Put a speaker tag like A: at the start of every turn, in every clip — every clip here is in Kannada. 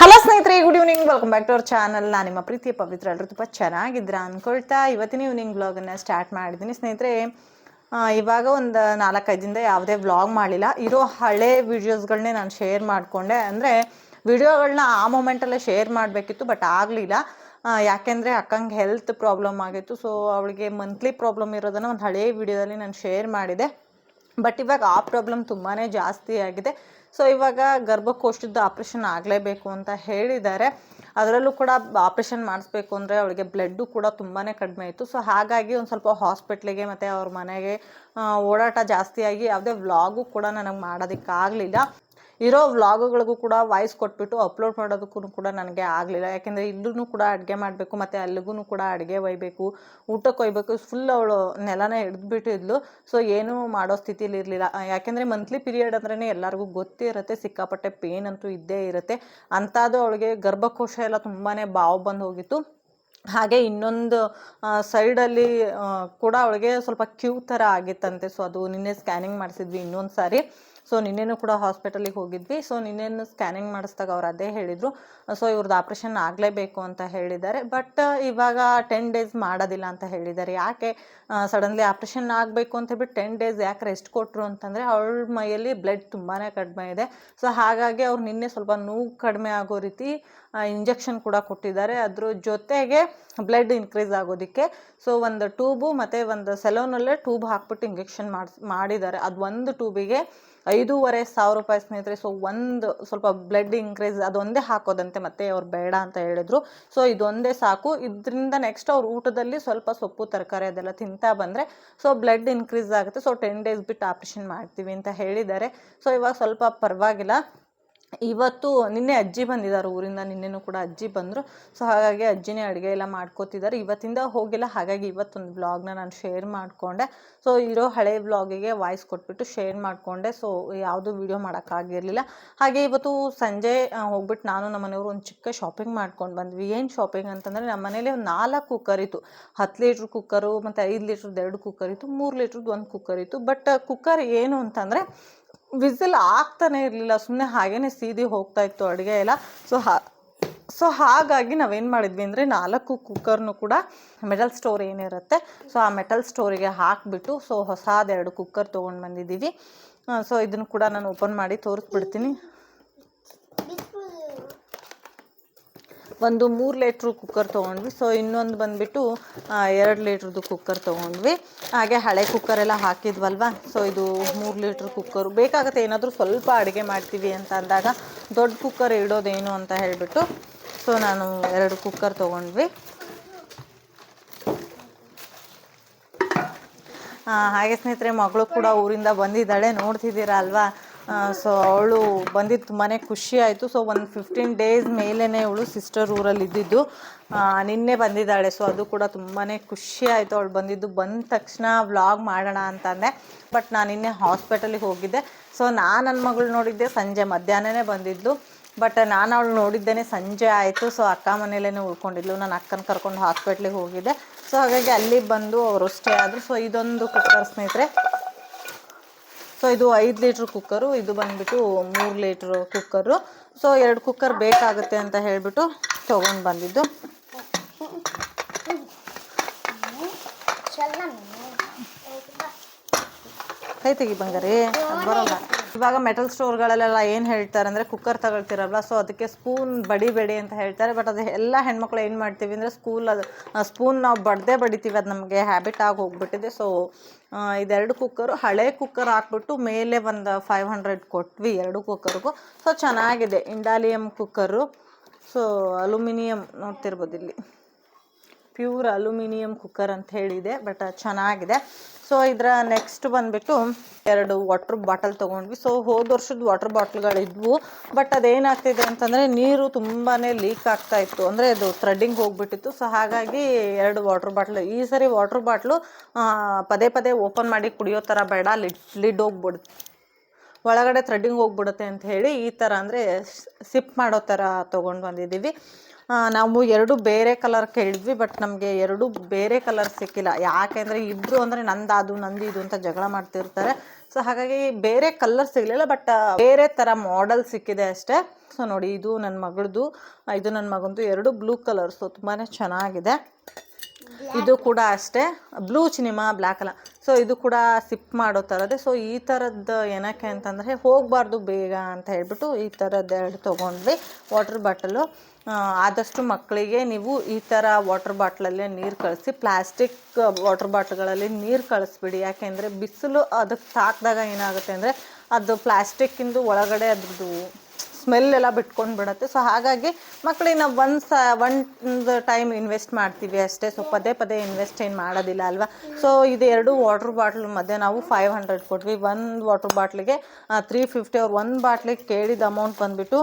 A: ಹಲೋ ಸ್ನೇಹಿತರೆ good evening welcome back to our channel ನಾನು ನಿಮ್ಮ ಪ್ರೀತಿಯ ಪವಿತ್ರ ಎಲ್ಲರೂ ತುಂಬ ಚೆನ್ನಾಗಿದ್ದೀರಾ ಅಂದ್ಕೊಳ್ತಾ ಇವತ್ತಿನ ಈವ್ನಿಂಗ್ ವ್ಲಾಗನ್ನು ಸ್ಟಾರ್ಟ್ ಮಾಡಿದ್ದೀನಿ. ಸ್ನೇಹಿತರೆ ಇವಾಗ ಒಂದು ನಾಲ್ಕೈದಿಂದ ಯಾವುದೇ ವ್ಲಾಗ್ ಮಾಡಿಲ್ಲ ಇರೋ ಹಳೆ ವಿಡಿಯೋಸ್ಗಳನ್ನೇ ನಾನು ಶೇರ್ ಮಾಡಿಕೊಂಡೆ. ಅಂದರೆ ವಿಡಿಯೋಗಳನ್ನ ಆ ಮೂಮೆಂಟಲ್ಲೇ ಶೇರ್ ಮಾಡಬೇಕಿತ್ತು ಬಟ್ ಆಗಲಿಲ್ಲ. ಯಾಕೆಂದರೆ ಅಕ್ಕಂಗೆ ಹೆಲ್ತ್ ಪ್ರಾಬ್ಲಮ್ ಆಗಿತ್ತು. ಸೊ ಅವಳಿಗೆ ಮಂತ್ಲಿ ಪ್ರಾಬ್ಲಮ್ ಇರೋದನ್ನು ಒಂದು ಹಳೆ ವಿಡಿಯೋದಲ್ಲಿ ನಾನು ಶೇರ್ ಮಾಡಿದೆ. ಬಟ್ ಇವಾಗ ಆ ಪ್ರಾಬ್ಲಮ್ ತುಂಬಾ ಜಾಸ್ತಿ ಆಗಿದೆ. ಸೊ ಇವಾಗ ಗರ್ಭಕೋಶದ ಆಪ್ರೇಷನ್ ಆಗಲೇಬೇಕು ಅಂತ ಹೇಳಿದ್ದಾರೆ. ಅದರಲ್ಲೂ ಕೂಡ ಆಪ್ರೇಷನ್ ಮಾಡಿಸ್ಬೇಕು ಅಂದರೆ ಅವಳಿಗೆ ಬ್ಲಡ್ಡು ಕೂಡ ತುಂಬಾ ಕಡಿಮೆ ಇತ್ತು. ಸೊ ಹಾಗಾಗಿ ಒಂದು ಸ್ವಲ್ಪ ಹಾಸ್ಪಿಟ್ಲಿಗೆ ಮತ್ತು ಅವ್ರ ಮನೆಗೆ ಓಡಾಟ ಜಾಸ್ತಿಯಾಗಿ, ಯಾವುದೇ ವ್ಲಾಗು ಕೂಡ ನನಗೆ ಮಾಡೋದಕ್ಕಾಗಲಿಲ್ಲ. ಇರೋ ವ್ಲಾಗುಗಳಿಗೂ ಕೂಡ ವಾಯ್ಸ್ ಕೊಟ್ಬಿಟ್ಟು ಅಪ್ಲೋಡ್ ಮಾಡೋದಕ್ಕೂ ಕೂಡ ನನಗೆ ಆಗಲಿಲ್ಲ. ಯಾಕೆಂದರೆ ಇಲ್ಲೂ ಕೂಡ ಅಡುಗೆ ಮಾಡಬೇಕು, ಮತ್ತು ಅಲ್ಲಿಗೂ ಕೂಡ ಅಡುಗೆ ಒಯ್ಬೇಕು, ಊಟಕ್ಕೆ ಒಯ್ಬೇಕು ಫುಲ್ ಅವಳು ನೆಲನೇ ಹಿಡಿದ್ಬಿಟ್ಟಿದ್ಲು. ಸೊ ಏನೂ ಮಾಡೋ ಸ್ಥಿತಿಲಿ ಇರಲಿಲ್ಲ. ಯಾಕೆಂದರೆ ಮಂತ್ಲಿ ಪೀರಿಯಡ್ ಅಂದ್ರೇ ಎಲ್ಲರಿಗೂ ಗೊತ್ತಿರುತ್ತೆ ಸಿಕ್ಕಾಪಟ್ಟೆ ಪೇನ್ ಅಂತೂ ಇದ್ದೇ ಇರುತ್ತೆ. ಅಂಥದ್ದು ಅವಳಿಗೆ ಗರ್ಭಕೋಶ ಎಲ್ಲ ತುಂಬಾ ಬಾವು ಬಂದು ಹೋಗಿತ್ತು. ಹಾಗೆ ಇನ್ನೊಂದು ಸೈಡಲ್ಲಿ ಕೂಡ ಅವಳಿಗೆ ಸ್ವಲ್ಪ ಕ್ಯೂ ಥರ ಆಗಿತ್ತಂತೆ. ಸೊ ಅದು ನಿನ್ನೆ ಸ್ಕ್ಯಾನಿಂಗ್ ಮಾಡಿಸಿದ್ವಿ ಇನ್ನೊಂದು ಸಾರಿ ಸೊ ನಿನ್ನೆನೂ ಕೂಡ ಹಾಸ್ಪಿಟಲಿಗೆ ಹೋಗಿದ್ವಿ. ಸೊ ನಿನ್ನೆನು ಸ್ಕ್ಯಾನಿಂಗ್ ಮಾಡಿಸ್ದಾಗ ಅವ್ರು ಅದೇ ಹೇಳಿದರು. ಸೊ ಇವ್ರದ್ದು ಆಪ್ರೇಷನ್ ಆಗಲೇಬೇಕು ಅಂತ ಹೇಳಿದ್ದಾರೆ. ಬಟ್ ಇವಾಗ ಟೆನ್ ಡೇಸ್ ಮಾಡೋದಿಲ್ಲ ಅಂತ ಹೇಳಿದ್ದಾರೆ. ಯಾಕೆ ಸಡನ್ಲಿ ಆಪ್ರೇಷನ್ ಆಗಬೇಕು ಅಂತ ಹೇಳ್ಬಿಟ್ಟು ಟೆನ್ ಡೇಸ್ ಯಾಕೆ ರೆಸ್ಟ್ ಕೊಟ್ಟರು ಅಂತಂದರೆ ಅವಳ ಮೈಯಲ್ಲಿ ಬ್ಲಡ್ ತುಂಬಾ ಕಡಿಮೆ ಇದೆ. ಸೊ ಹಾಗಾಗಿ ಅವ್ರು ನಿನ್ನೆ ಸ್ವಲ್ಪ ನೋವು ಕಡಿಮೆ ಆಗೋ ರೀತಿ ಇಂಜೆಕ್ಷನ್ ಕೂಡ ಕೊಟ್ಟಿದ್ದಾರೆ. ಅದ್ರ ಜೊತೆಗೆ ಬ್ಲಡ್ ಇನ್ಕ್ರೀಸ್ ಆಗೋದಕ್ಕೆ ಸೊ ಒಂದು ಟ್ಯೂಬು ಮತ್ತು ಒಂದು ಸೆಲೋನಲ್ಲೇ ಟ್ಯೂಬ್ ಹಾಕ್ಬಿಟ್ಟು ಇಂಜೆಕ್ಷನ್ ಮಾಡಿಸ್, ಮಾಡಿದ್ದಾರೆ. ಅದು ಒಂದು ಟ್ಯೂಬಿಗೆ ಐದೂವರೆ ಸಾವಿರ ರೂಪಾಯಿ ಸ್ನೇಹಿತರೆ ಸೊ ಒಂದು ಸ್ವಲ್ಪ ಬ್ಲಡ್ ಇನ್ಕ್ರೀಸ್ ಅದೊಂದೇ ಹಾಕೋದಂತೆ ಮತ್ತೆ ಅವ್ರು ಬೇಡ ಅಂತ ಹೇಳಿದ್ರು. ಸೊ ಇದೊಂದೇ ಸಾಕು. ಇದರಿಂದ ನೆಕ್ಸ್ಟ್ ಅವ್ರು ಊಟದಲ್ಲಿ ಸ್ವಲ್ಪ ಸೊಪ್ಪು, ತರಕಾರಿ ಅದೆಲ್ಲ ತಿಂತಾ ಬಂದರೆ ಸೊ ಬ್ಲಡ್ ಇನ್ಕ್ರೀಸ್ ಆಗುತ್ತೆ. ಸೊ ಟೆನ್ ಡೇಸ್ ಬಿಟ್ಟು ಆಪ್ರೇಷನ್ ಮಾಡ್ತೀವಿ ಅಂತ ಹೇಳಿದ್ದಾರೆ. ಸೊ ಇವಾಗ ಸ್ವಲ್ಪ ಪರವಾಗಿಲ್ಲ. ಇವತ್ತು ನಿನ್ನೆ ಅಜ್ಜಿ ಬಂದಿದ್ದಾರೆ, ಊರಿಂದ ನಿನ್ನೆನೂ ಕೂಡ ಅಜ್ಜಿ ಬಂದರು. ಸೊ ಹಾಗಾಗಿ ಅಜ್ಜಿನೇ ಅಡುಗೆ ಎಲ್ಲ ಮಾಡ್ಕೋತಿದ್ದಾರೆ. ಇವತ್ತಿಂದ ಹೋಗಿಲ್ಲ, ಹಾಗಾಗಿ ಇವತ್ತೊಂದು ಬ್ಲಾಗ್ನ ನಾನು ಶೇರ್ ಮಾಡಿಕೊಂಡೆ. ಸೊ ಇರೋ ಹಳೆ ಬ್ಲಾಗಿಗೆ ವಾಯ್ಸ್ ಕೊಟ್ಬಿಟ್ಟು ಶೇರ್ ಮಾಡಿಕೊಂಡೆ. ಸೊ ಯಾವುದೂ ವೀಡಿಯೋ ಮಾಡೋಕ್ಕಾಗಿರಲಿಲ್ಲ ಹಾಗೆ ಇವತ್ತು ಸಂಜೆ ಹೋಗ್ಬಿಟ್ಟು ನಾನು ನಮ್ಮ ಮನೆಯವರು ಒಂದು ಚಿಕ್ಕ ಶಾಪಿಂಗ್ ಮಾಡ್ಕೊಂಡು ಬಂದ್ವಿ. ಏನು ಶಾಪಿಂಗ್ ಅಂತಂದರೆ ನಮ್ಮ ಮನೇಲಿ ಒಂದು ನಾಲ್ಕು ಕುಕ್ಕರ್ ಇತ್ತು. ಹತ್ತು ಲೀಟ್ರ್ ಕುಕ್ಕರು ಮತ್ತು ಐದು ಲೀಟ್ರದ್ದು ಎರಡು ಕುಕ್ಕರ್ ಇತ್ತು, ಮೂರು ಲೀಟ್ರದ್ದು ಒಂದು ಕುಕ್ಕರ್ ಇತ್ತು. ಬಟ್ ಕುಕ್ಕರ್ ಏನು ಅಂತಂದರೆ ವಿಸಿಲ್ ಆಗ್ತಾನೆ ಇರಲಿಲ್ಲ ಸುಮ್ಮನೆ ಹಾಗೇನೆ ಸೀದಿ ಹೋಗ್ತಾ ಇತ್ತು ಅಡುಗೆ ಎಲ್ಲ. ಸೊ ಹಾ ಸೊ ಹಾಗಾಗಿ ನಾವೇನು ಮಾಡಿದ್ವಿ ಅಂದರೆ ನಾಲ್ಕು ಕುಕ್ಕರ್ನು ಕೂಡ ಮೆಟಲ್ ಸ್ಟೋರ್ ಏನಿರುತ್ತೆ ಸೊ ಆ ಮೆಟಲ್ ಸ್ಟೋರಿಗೆ ಹಾಕಿಬಿಟ್ಟು ಸೊ ಹೊಸಾದೆರಡು ಕುಕ್ಕರ್ ತೊಗೊಂಡು ಬಂದಿದ್ದೀವಿ. ಸೊ ಇದನ್ನು ಕೂಡ ನಾನು ಓಪನ್ ಮಾಡಿ ತೋರಿಸ್ಬಿಡ್ತೀನಿ. ಒಂದು ಮೂರು ಲೀಟ್ರ್ ಕುಕ್ಕರ್ ತೊಗೊಂಡ್ವಿ. ಸೊ ಇನ್ನೊಂದು ಬಂದುಬಿಟ್ಟು ಎರಡು ಲೀಟ್ರದ್ದು ಕುಕ್ಕರ್ ತೊಗೊಂಡ್ವಿ. ಹಾಗೆ ಹಳೆ ಕುಕ್ಕರೆಲ್ಲ ಹಾಕಿದ್ವಲ್ವ? ಸೊ ಇದು ಮೂರು ಲೀಟ್ರ್ ಕುಕ್ಕರು ಬೇಕಾಗುತ್ತೆ ಏನಾದರೂ ಸ್ವಲ್ಪ ಅಡುಗೆ ಮಾಡ್ತೀವಿ ಅಂತ ಅಂದಾಗ ದೊಡ್ಡ ಕುಕ್ಕರ್ ಇಡೋದೇನು ಅಂತ ಹೇಳಿಬಿಟ್ಟು ಸೊ ನಾನು ಎರಡು ಕುಕ್ಕರ್ ತೊಗೊಂಡ್ವಿ. ಹಾಗೆ ಸ್ನೇಹಿತರೆ, ಮಗಳು ಕೂಡ ಊರಿಂದ ಬಂದಿದ್ದಾಳೆ. ನೋಡ್ತಿದ್ದೀರಾ ಅಲ್ವಾ? ಸೊ ಅವಳು ಬಂದಿದ್ದು ತುಂಬಾ ಖುಷಿ ಆಯಿತು. ಸೊ ಒಂದು ಫಿಫ್ಟೀನ್ ಡೇಸ್ ಮೇಲೇ ಅವಳು ಸಿಸ್ಟರ್ ಊರಲ್ಲಿ ಇದ್ದಿದ್ದು. ನಿನ್ನೆ ಬಂದಿದ್ದಾಳೆ. ಸೊ ಅದು ಕೂಡ ತುಂಬಾ ಖುಷಿ ಆಯಿತು. ಅವಳು ಬಂದಿದ್ದು ಬಂದ ತಕ್ಷಣ ವ್ಲಾಗ್ ಮಾಡೋಣ ಅಂತಂದೆ ಬಟ್ ನಾನು ನಿನ್ನೆ ಹಾಸ್ಪಿಟಲಿಗೆ ಹೋಗಿದ್ದೆ. ಸೊ ನಾನು ನನ್ನ ಮಗಳು ನೋಡಿದ್ದೆ. ಸಂಜೆ ಮಧ್ಯಾಹ್ನನೇ ಬಂದಿದ್ಲು ಬಟ್ ನಾನು ಅವಳು ನೋಡಿದ್ದೇನೆ ಸಂಜೆ ಆಯಿತು. ಸೊ ಅಕ್ಕ ಮನೆಯಲ್ಲೇ ಉಳ್ಕೊಂಡಿದ್ಲು. ನಾನು ಅಕ್ಕನ ಕರ್ಕೊಂಡು ಹಾಸ್ಪಿಟ್ಲಿಗೆ ಹೋಗಿದ್ದೆ. ಸೊ ಹಾಗಾಗಿ ಅಲ್ಲಿ ಬಂದು ಅವರು ಸ್ಟೇ ಆದರು. ಸೊ ಇದೊಂದು ಕುಕ್ಕರ್ ಸ್ನೇಹಿತರೆ. ಸೊ ಇದು ಐದು ಲೀಟ್ರ್ ಕುಕ್ಕರು ಇದು ಬಂದುಬಿಟ್ಟು ಮೂರು ಲೀಟ್ರ್ ಕುಕ್ಕರು ಸೊ ಎರಡು ಕುಕ್ಕರ್ ಬೇಕಾಗುತ್ತೆ ಅಂತ ಹೇಳಿಬಿಟ್ಟು ತೊಗೊಂಡು ಬಂದಿದ್ದು. ಕೈ ತೆಗಿ ಬಂಗಾರಿ ಬರಲ್ಲ. ಇವಾಗ ಮೆಟಲ್ ಸ್ಟೋರ್ಗಳಲ್ಲೆಲ್ಲ ಏನು ಹೇಳ್ತಾರೆ ಅಂದರೆ ಕುಕ್ಕರ್ ತಗೊಳ್ತಿರಲ್ವ ಸೊ ಅದಕ್ಕೆ ಸ್ಪೂನ್ ಬಡಿಬೇಡಿ ಅಂತ ಹೇಳ್ತಾರೆ. ಬಟ್ ಅದು ಎಲ್ಲ ಹೆಣ್ಮಕ್ಳು ಏನು ಮಾಡ್ತೀವಿ ಅಂದರೆ ಸ್ಕೂಲ್ ಅದು ಸ್ಪೂನ್ ನಾವು ಬಡ್ದೇ ಬಡಿತೀವಿ, ಅದು ನಮಗೆ ಹ್ಯಾಬಿಟ್ ಆಗಿ ಹೋಗ್ಬಿಟ್ಟಿದೆ. ಸೊ ಇದೆರಡು ಕುಕ್ಕರು ಹಳೆ ಕುಕ್ಕರ್ ಹಾಕ್ಬಿಟ್ಟು ಮೇಲೆ ಒಂದು ಫೈವ್ ಹಂಡ್ರೆಡ್ ಕೊಟ್ವಿ, ಎರಡು ಕುಕ್ಕರ್ಗೂ ಸೊ ಚೆನ್ನಾಗಿದೆ. ಇಂಡಾಲಿಯಂ ಕುಕ್ಕರು ಸೊ ಅಲ್ಯೂಮಿನಿಯಂ ನೋಡ್ತಿರ್ಬೋದು ಇಲ್ಲಿ. ಪ್ಯೂರ್ ಅಲ್ಯೂಮಿನಿಯಂ ಕುಕ್ಕರ್ ಅಂತ ಹೇಳಿದೆ ಬಟ್ ಚೆನ್ನಾಗಿದೆ. ಸೊ ಇದರ ನೆಕ್ಸ್ಟ್ ಬಂದುಬಿಟ್ಟು ಎರಡು ವಾಟ್ರ್ ಬಾಟಲ್ ತೊಗೊಂಡ್ವಿ. ಸೊ ಹೋದ ವರ್ಷದ ವಾಟ್ರ್ ಬಾಟ್ಲ್ಗಳಿದ್ವು ಬಟ್ ಅದೇನಾಗ್ತಿದೆ ಅಂತಂದರೆ ನೀರು ತುಂಬಾ ಲೀಕ್ ಆಗ್ತಾ ಇತ್ತು. ಅಂದರೆ ಅದು ಥ್ರೆಡ್ಡಿಂಗ್ ಹೋಗ್ಬಿಟ್ಟಿತ್ತು. ಸೊ ಹಾಗಾಗಿ ಎರಡು ವಾಟ್ರ್ ಬಾಟ್ಲು ಈ ಸರಿ ವಾಟ್ರ್ ಬಾಟ್ಲು ಪದೇ ಪದೇ ಓಪನ್ ಮಾಡಿ ಕುಡಿಯೋ ಥರ ಬೇಡ. ಲಿಡ್ ಲಿಡ್ ಹೋಗ್ಬಿಡುತ್ತೆ. ಒಳಗಡೆ ಥ್ರೆಡ್ಡಿಂಗ್ ಹೋಗ್ಬಿಡುತ್ತೆ ಅಂತ ಹೇಳಿ ಈ ಥರ ಅಂದರೆ ಸಿಪ್ ಮಾಡೋ ಥರ ತೊಗೊಂಡು ಬಂದಿದ್ದೀವಿ. ನಾವು ಎರಡು ಬೇರೆ ಕಲರ್ ಕೇಳಿದ್ವಿ ಬಟ್ ನಮಗೆ ಎರಡು ಬೇರೆ ಕಲರ್ ಸಿಕ್ಕಿಲ್ಲ. ಯಾಕೆಂದರೆ ಇಬ್ಬರು ಅಂದರೆ ನಂದು ಅದು ಅಂತ ಜಗಳ ಮಾಡ್ತಿರ್ತಾರೆ. ಸೊ ಹಾಗಾಗಿ ಬೇರೆ ಕಲರ್ ಸಿಗಲಿಲ್ಲ ಬಟ್ ಬೇರೆ ಥರ ಮಾಡೆಲ್ ಸಿಕ್ಕಿದೆ ಅಷ್ಟೇ. ಸೊ ನೋಡಿ, ಇದು ನನ್ನ ಮಗಳದು ಇದು ನನ್ನ ಮಗಂದು ಎರಡು ಬ್ಲೂ ಕಲರ್ಸು ತುಂಬಾ ಚೆನ್ನಾಗಿದೆ. ಇದು ಕೂಡ ಅಷ್ಟೇ. ಬ್ಲೂ ಸಿನಿಮಾ ಬ್ಲ್ಯಾಕ್ ಅಲ್ಲ ಸೊ ಇದು ಕೂಡ ಸಿಪ್ ಮಾಡೋ ಥರದೇ ಸೊ ಈ ಥರದ್ದು ಏನಕ್ಕೆ ಅಂತಂದರೆ, ಹೋಗಬಾರ್ದು ಬೇಗ ಅಂತ ಹೇಳಿಬಿಟ್ಟು ಈ ಥರದ್ದು ಎರಡು ತೊಗೊಂಡ್ವಿ. ವಾಟರ್ ಬಾಟಲು ಆದಷ್ಟು ಮಕ್ಕಳಿಗೆ ನೀವು ಈ ಥರ ವಾಟರ್ ಬಾಟ್ಲಲ್ಲೇ ನೀರು ಕಳಿಸಿ ಪ್ಲಾಸ್ಟಿಕ್ ವಾಟರ್ ಬಾಟ್ಲ್ಗಳಲ್ಲಿ ನೀರು ಕಳಿಸ್ಬಿಡಿ. ಯಾಕೆಂದರೆ ಬಿಸಿಲು ಅದಕ್ಕೆ ತಾಕಿದಾಗ ಏನಾಗುತ್ತೆ ಅಂದರೆ, ಅದು ಪ್ಲಾಸ್ಟಿಕ್ಕಿಂದು ಒಳಗಡೆ ಅದ್ರದ್ದು ಸ್ಮೆಲ್ ಎಲ್ಲ ಬಿಟ್ಕೊಂಡು ಬಿಡುತ್ತೆ. ಸೊ ಹಾಗಾಗಿ ಮಕ್ಕಳಿಗೆ ನಾವು ಒಂದು ಸ, ಒಂದು ಟೈಮ್ ಇನ್ವೆಸ್ಟ್ ಮಾಡ್ತೀವಿ ಅಷ್ಟೇ. ಸೊ ಪದೇ ಪದೇ ಇನ್ವೆಸ್ಟ್ ಏನು ಮಾಡೋದಿಲ್ಲ ಅಲ್ವಾ? ಸೊ ಇದು ಎರಡು ವಾಟರ್ ಬಾಟ್ಲ್ ಮಧ್ಯೆ ನಾವು ಫೈವ್ ಹಂಡ್ರೆಡ್ ಕೊಟ್ವಿ. ಒಂದು ವಾಟರ್ ಬಾಟ್ಲಿಗೆ ತ್ರೀ ಫಿಫ್ಟಿ ಅವ್ರು ಒಂದು ಬಾಟ್ಲಿಗೆ ಕೇಳಿದ ಅಮೌಂಟ್ ಬಂದುಬಿಟ್ಟು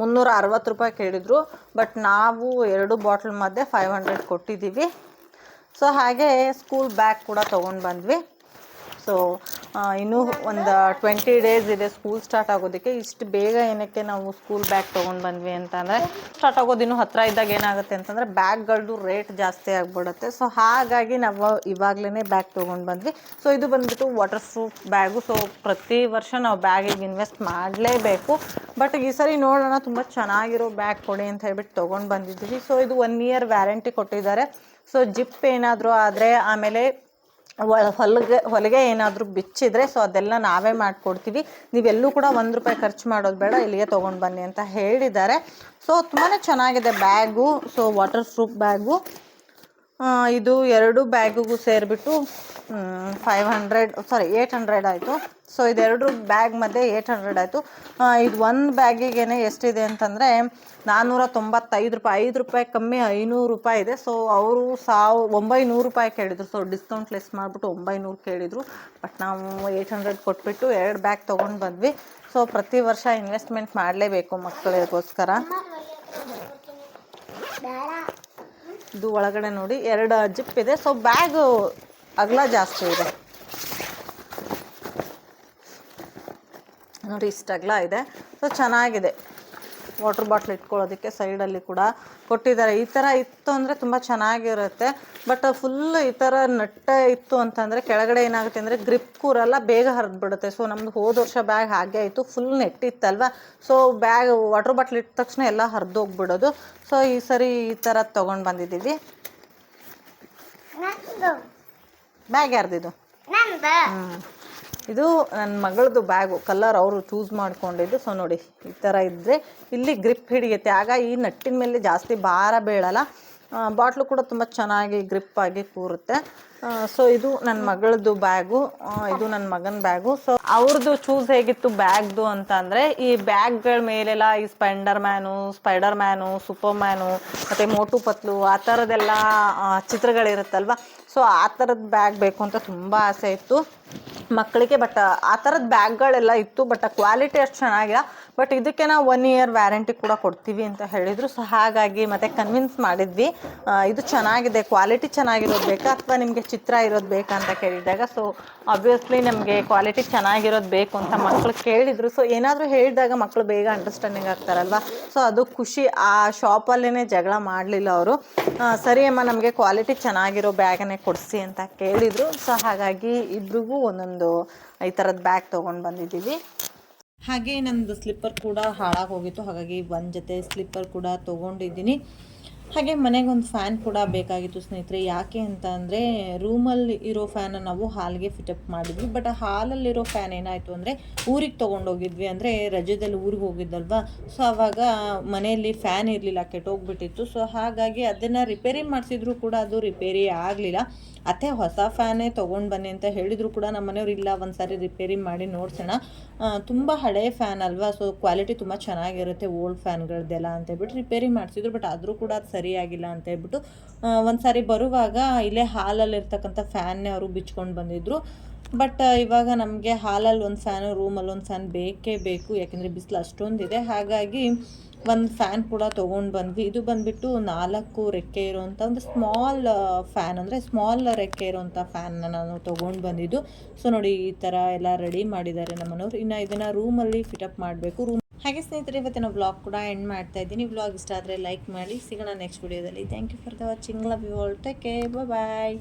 A: ಮುನ್ನೂರ ಅರವತ್ತು ರೂಪಾಯಿ ಕೇಳಿದರು. ಬಟ್ ನಾವು ಎರಡು ಬಾಟ್ಲ್ ಮಧ್ಯೆ ಫೈವ್ ಹಂಡ್ರೆಡ್ ಕೊಟ್ಟಿದ್ದೀವಿ. ಸೊ ಹಾಗೆ ಸ್ಕೂಲ್ ಬ್ಯಾಗ್ ಕೂಡ ತೊಗೊಂಡು ಬಂದ್ವಿ. ಸೊ ಇನ್ನೂ ಒಂದು ಟ್ವೆಂಟಿ ಡೇಸ್ ಇದೆ ಸ್ಕೂಲ್ ಸ್ಟಾರ್ಟ್ ಆಗೋದಕ್ಕೆ. ಇಷ್ಟು ಬೇಗ ಏನಕ್ಕೆ ನಾವು ಸ್ಕೂಲ್ ಬ್ಯಾಗ್ ತೊಗೊಂಡು ಬಂದ್ವಿ ಅಂತಂದರೆ ಸ್ಟಾರ್ಟ್ ಆಗೋದು ಇನ್ನೂ ಹತ್ತಿರ ಇದ್ದಾಗ ಏನಾಗುತ್ತೆ ಅಂತಂದರೆ ಬ್ಯಾಗ್ಗಳದ್ದು ರೇಟ್ ಜಾಸ್ತಿ ಆಗಿಬಿಡುತ್ತೆ. ಸೊ ಹಾಗಾಗಿ ನಾವು ಇವಾಗಲೇ ಬ್ಯಾಗ್ ತೊಗೊಂಡು ಬಂದ್ವಿ. ಸೊ ಇದು ಬಂದ್ಬಿಟ್ಟು ವಾಟರ್ ಪ್ರೂಫ್ ಬ್ಯಾಗು ಸೊ ಪ್ರತಿ ವರ್ಷ ನಾವು ಬ್ಯಾಗಿಗೆ ಇನ್ವೆಸ್ಟ್ ಮಾಡಲೇಬೇಕು. ಬಟ್ ಈ ಸರಿ ನೋಡೋಣ, ತುಂಬ ಚೆನ್ನಾಗಿರೋ ಬ್ಯಾಗ್ ಕೊಡಿ ಅಂತ ಹೇಳ್ಬಿಟ್ಟು ತೊಗೊಂಡು ಬಂದಿದ್ದೀವಿ. ಸೊ ಇದು ಒನ್ ಇಯರ್ ವ್ಯಾರಂಟಿ ಕೊಟ್ಟಿದ್ದಾರೆ. ಸೊ ಜಿಪ್ ಏನಾದರೂ ಆದರೆ ಆಮೇಲೆ ಒಳ ಹೊಲಗೆ ಹೊಲಿಗೆ ಏನಾದರೂ ಬಿಚ್ಚಿದ್ರೆ ಸೊ ಅದೆಲ್ಲ ನಾವೇ ಮಾಡಿಕೊಡ್ತೀವಿ. ನೀವೆಲ್ಲೂ ಕೂಡ ಒಂದು ರೂಪಾಯಿ ಖರ್ಚು ಮಾಡೋದು ಬೇಡ, ಇಲ್ಲಿಗೆ ತೊಗೊಂಡು ಬನ್ನಿ ಅಂತ ಹೇಳಿದ್ದಾರೆ. ಸೊ ತುಂಬಾ ಚೆನ್ನಾಗಿದೆ bag, so water proof bag. ಇದು ಎರಡು ಬ್ಯಾಗಿಗೂ ಸೇರಿಬಿಟ್ಟು five hundred sorry eight hundred ಆಯಿತು. ಸೊ ಇದೆರಡು ಬ್ಯಾಗ್ ಮಧ್ಯೆ ಏಯ್ಟ್ ಹಂಡ್ರೆಡ್ ಆಯಿತು. ಇದು ಒಂದು ಬ್ಯಾಗಿಗೇನೆ ಎಷ್ಟಿದೆ ಅಂತಂದರೆ ನಾನ್ನೂರ ತೊಂಬತ್ತೈದು ರೂಪಾಯಿ, ಐದು ರೂಪಾಯಿ ಕಮ್ಮಿ ಐನೂರು ರೂಪಾಯಿ ಇದೆ. ಸೊ ಅವರು ಸಾವ್, ಒಂಬೈನೂರು ರೂಪಾಯಿ ಕೇಳಿದರು. ಸೊ ಡಿಸ್ಕೌಂಟ್ ಲೆಸ್ ಮಾಡಿಬಿಟ್ಟು ಒಂಬೈನೂರು ಕೇಳಿದರು. ಬಟ್ ನಾವು ಏಯ್ಟ್ ಹಂಡ್ರೆಡ್ ಕೊಟ್ಬಿಟ್ಟು ಎರಡು ಬ್ಯಾಗ್ ತೊಗೊಂಡು ಬಂದ್ವಿ. ಸೊ ಪ್ರತಿ ವರ್ಷ ಇನ್ವೆಸ್ಟ್ಮೆಂಟ್ ಮಾಡಲೇಬೇಕು ಮಕ್ಕಳಿಗೋಸ್ಕರ. ಇದು ಒಳಗಡೆ ನೋಡಿ, ಎರಡು ಜಿಪ್ ಇದೆ ಸೊ ಬ್ಯಾಗು ಅಗಲ ಜಾಸ್ತಿ ಇದೆ. ನೋಡಿ, ಇಷ್ಟು ಅಗಲ ಇದೆ. ಸೊ ಚೆನ್ನಾಗಿದೆ. ವಾಟರ್ ಬಾಟ್ಲ್ ಇಟ್ಕೊಳ್ಳೋದಕ್ಕೆ ಸೈಡಲ್ಲಿ ಕೂಡ ಕೊಟ್ಟಿದ್ದಾರೆ. ಈ ಥರ ಇತ್ತು ಅಂದರೆ ತುಂಬ ಚೆನ್ನಾಗಿರುತ್ತೆ. ಬಟ್ ಫುಲ್ ಈ ಥರ ನಟ್ಟೆ ಇತ್ತು ಅಂತಂದರೆ ಕೆಳಗಡೆ ಏನಾಗುತ್ತೆ ಅಂದರೆ ಗ್ರಿಪ್ ಕೂರಲ್ಲ ಬೇಗ ಹರಿದ್ಬಿಡುತ್ತೆ. ಸೊ ನಮ್ಮದು ಹೋದ ವರ್ಷ ಬ್ಯಾಗ್ ಹಾಗೆ ಆಯಿತು. ಫುಲ್ ನೆಟ್ಟಿತ್ತಲ್ವ ಸೊ ಬ್ಯಾಗ್ ವಾಟರ್ ಬಾಟ್ಲ್ ಇಟ್ಟ ತಕ್ಷಣ ಎಲ್ಲ ಹರಿದೋಗ್ಬಿಡೋದು. ಸೊ ಈ ಸರಿ ಈ ಥರ ತೊಗೊಂಡು ಬಂದಿದ್ದೀವಿ. ಬ್ಯಾಗ್ ಯಾರ್ದಿದು? ಹ್ಮ್. ಇದು ನನ್ನ ಮಗಳದು ಬ್ಯಾಗು ಕಲರ್ ಅವರು ಚೂಸ್ ಮಾಡ್ಕೊಂಡಿದ್ದು. ಸೊ ನೋಡಿ, ಈ ಥರ ಇದ್ದರೆ ಇಲ್ಲಿ ಗ್ರಿಪ್ ಹಿಡಿಯುತ್ತೆ. ಆಗ ಈ ನಟ್ಟಿನ ಮೇಲೆ ಜಾಸ್ತಿ ಭಾರ ಬೀಳಲ್ಲ. ಬಾಟ್ಲು ಕೂಡ ತುಂಬ ಚೆನ್ನಾಗಿ ಗ್ರಿಪ್ ಆಗಿ ಕೂರುತ್ತೆ. ಸೊ ಇದು ನನ್ನ ಮಗಳದು ಬ್ಯಾಗು. ಇದು ನನ್ನ ಮಗನ ಬ್ಯಾಗು. ಸೊ ಅವ್ರದ್ದು ಚೂಸ್ ಹೇಗಿತ್ತು ಬ್ಯಾಗ್ದು ಅಂತ ಅಂದರೆ, ಈ ಬ್ಯಾಗ್ಗಳ ಮೇಲೆಲ್ಲ ಈ spender man spider man Superman ಮತ್ತು ಮೋಟು ಪತ್ಲು, ಆ ಥರದ್ದೆಲ್ಲ ಚಿತ್ರಗಳಿರುತ್ತಲ್ವ? ಸೊ ಆ ಥರದ್ದು ಬ್ಯಾಗ್ ಬೇಕು ಅಂತ ತುಂಬ ಆಸೆ ಇತ್ತು. ಮಕ್ಕಳಿಗೆ ಬಟ್ ಆ ಥರದ ಬ್ಯಾಗ್ಗಳೆಲ್ಲ ಇತ್ತು ಬಟ್ ಕ್ವಾಲಿಟಿ ಅಷ್ಟು ಚೆನ್ನಾಗಿಲ್ಲ. ಬಟ್ ಇದಕ್ಕೆ ನಾವು ಒನ್ ಇಯರ್ ವ್ಯಾರಂಟಿ ಕೂಡ ಕೊಡ್ತೀವಿ ಅಂತ ಹೇಳಿದರು. ಸೊ ಹಾಗಾಗಿ ಮತ್ತೆ ಕನ್ವಿನ್ಸ್ ಮಾಡಿದ್ವಿ. ಇದು ಚೆನ್ನಾಗಿದೆ ಕ್ವಾಲಿಟಿ ಚೆನ್ನಾಗಿರೋದು ಬೇಕಾ, ಅಥವಾ ನಿಮಗೆ ಚಿತ್ರ ಇರೋದು ಬೇಕಾ ಅಂತ ಕೇಳಿದಾಗ ಸೊ ಆಬ್ವಿಯಸ್ಲಿ ನಮಗೆ ಕ್ವಾಲಿಟಿ ಚೆನ್ನಾಗಿರೋದು ಬೇಕು ಅಂತ ಮಕ್ಕಳು ಕೇಳಿದರು. ಸೊ ಏನಾದರೂ ಹೇಳಿದಾಗ ಮಕ್ಕಳು ಬೇಗ ಅಂಡರ್ಸ್ಟ್ಯಾಂಡಿಂಗ್ ಆಗ್ತಾರಲ್ವ? ಸೊ ಅದು ಖುಷಿ. ಆ ಶಾಪಲ್ಲೇ ಜಗಳ ಮಾಡಲಿಲ್ಲ ಅವರು. ಸರಿ ಅಮ್ಮ, ನಮಗೆ ಕ್ವಾಲಿಟಿ ಚೆನ್ನಾಗಿರೋ ಬ್ಯಾಗನ್ನೇ ಕೊಡಿಸಿ ಅಂತ ಕೇಳಿದರು. ಸೊ ಹಾಗಾಗಿ ಇಬ್ರಿಗೂ ಒಂದೊಂದು ಈ ಥರದ ಬ್ಯಾಗ್ ತೊಗೊಂಡು ಬಂದಿದ್ದೀವಿ. ಹಾಗೆ ನಂದು ಸ್ಲಿಪ್ಪರ್ ಕೂಡ ಹಾಳಾಗಿ ಹೋಗಿತ್ತು. ಹಾಗಾಗಿ ಒಂದು ಜೊತೆ ಸ್ಲಿಪ್ಪರ್ ಕೂಡ ತೊಗೊಂಡಿದ್ದೀನಿ. ಹಾಗೆ ಮನೆಗೆ ಒಂದು ಫ್ಯಾನ್ ಕೂಡ ಬೇಕಾಗಿತ್ತು ಸ್ನೇಹಿತರೆ. ಯಾಕೆ ಅಂತ ಅಂದರೆ ರೂಮಲ್ಲಿ ಇರೋ ಫ್ಯಾನ ನಾವು ಹಾಲ್ಗೆ ಫಿಟಪ್ ಮಾಡಿದ್ವಿ. ಬಟ್ ಹಾಲಲ್ಲಿರೋ ಫ್ಯಾನ್ ಏನಾಯಿತು ಅಂದರೆ, ಊರಿಗೆ ತೊಗೊಂಡೋಗಿದ್ವಿ ಅಂದರೆ, ರಜದಲ್ಲಿ ಊರಿಗೆ ಹೋಗಿದ್ದಲ್ವಾ? ಸೊ ಆವಾಗ ಮನೆಯಲ್ಲಿ ಫ್ಯಾನ್ ಇರಲಿಲ್ಲ, ಕೆಟ್ಟೋಗ್ಬಿಟ್ಟಿತ್ತು. ಸೊ ಹಾಗಾಗಿ ಅದನ್ನು ರಿಪೇರಿ ಮಾಡಿಸಿದ್ರು ಕೂಡ ಅದು ರಿಪೇರಿ ಆಗಲಿಲ್ಲ. ಅತ್ತೆ ಹೊಸ ಫ್ಯಾನೇ ತೊಗೊಂಡು ಬನ್ನಿ ಅಂತ ಹೇಳಿದ್ರು ಕೂಡ ನಮ್ಮ ಮನೆಯವ್ರು, ಇಲ್ಲ ಒಂದು ಸಾರಿ ರಿಪೇರಿ ಮಾಡಿ ನೋಡ್ಸೋಣ. ತುಂಬ ಹಳೆಯ ಫ್ಯಾನ್ ಅಲ್ವಾ? ಸೊ ಕ್ವಾಲಿಟಿ ತುಂಬ ಚೆನ್ನಾಗಿರುತ್ತೆ ಓಲ್ಡ್ ಫ್ಯಾನ್ಗಳದ್ದೆಲ್ಲ ಅಂತ ಹೇಳ್ಬಿಟ್ಟು ರಿಪೇರಿ ಮಾಡಿಸಿದ್ರು. ಬಟ್ ಆದರೂ ಕೂಡ ಅದು ಸರಿಯಾಗಿಲ್ಲ ಅಂತ ಹೇಳ್ಬಿಟ್ಟು ಒಂದು ಸಾರಿ ಬರುವಾಗ ಇಲ್ಲೇ ಹಾಲಲ್ಲಿರ್ತಕ್ಕಂಥ ಫ್ಯಾನ್ನೇ ಅವರು ಬಿಚ್ಕೊಂಡು ಬಂದಿದ್ರು. ಬಟ್ ಇವಾಗ ನಮಗೆ ಹಾಲಲ್ಲಿ ಒಂದು ಫ್ಯಾನು ರೂಮಲ್ಲಿ ಒಂದು ಫ್ಯಾನ್ ಬೇಕೇ ಬೇಕು. ಯಾಕೆಂದರೆ ಬಿಸಿಲು ಅಷ್ಟೊಂದಿದೆ. ಹಾಗಾಗಿ ಒಂದು ಫ್ಯಾನ್ ಕೂಡ ತೊಗೊಂಡು ಬಂದ್ವಿ. ಇದು ಬಂದುಬಿಟ್ಟು ನಾಲ್ಕು ರೆಕ್ಕೆ ಇರುವಂಥ ಒಂದು ಸ್ಮಾಲ್ ಫ್ಯಾನ್ ಅಂದರೆ ಸ್ಮಾಲ್ ರೆಕ್ಕೆ ಇರುವಂಥ ಫ್ಯಾನ್ನ ನಾನು ತೊಗೊಂಡು ಬಂದಿದ್ದು. ಸೊ ನೋಡಿ ಈ ಥರ ಎಲ್ಲ ರೆಡಿ ಮಾಡಿದ್ದಾರೆ ನಮ್ಮನವ್ರು. ಇನ್ನು ಇದನ್ನು ರೂಮಲ್ಲಿ ಫಿಟಪ್ ಮಾಡಬೇಕು. ರೂಮ್ ಹಾಗೆ ಸ್ನೇಹಿತರೆ ಇವತ್ತಿನ ವ್ಲಾಗ್ ಕೂಡ ಎಂಡ್ ಮಾಡ್ತಾ ಇದ್ದೀನಿ. ವ್ಲಾಗ್ ಇಷ್ಟ ಆದರೆ ಲೈಕ್ ಮಾಡಿ. ಸಿಗೋಣ ನೆಕ್ಸ್ಟ್ ವಿಡಿಯೋದಲ್ಲಿ thank you for the watching love you all take care bye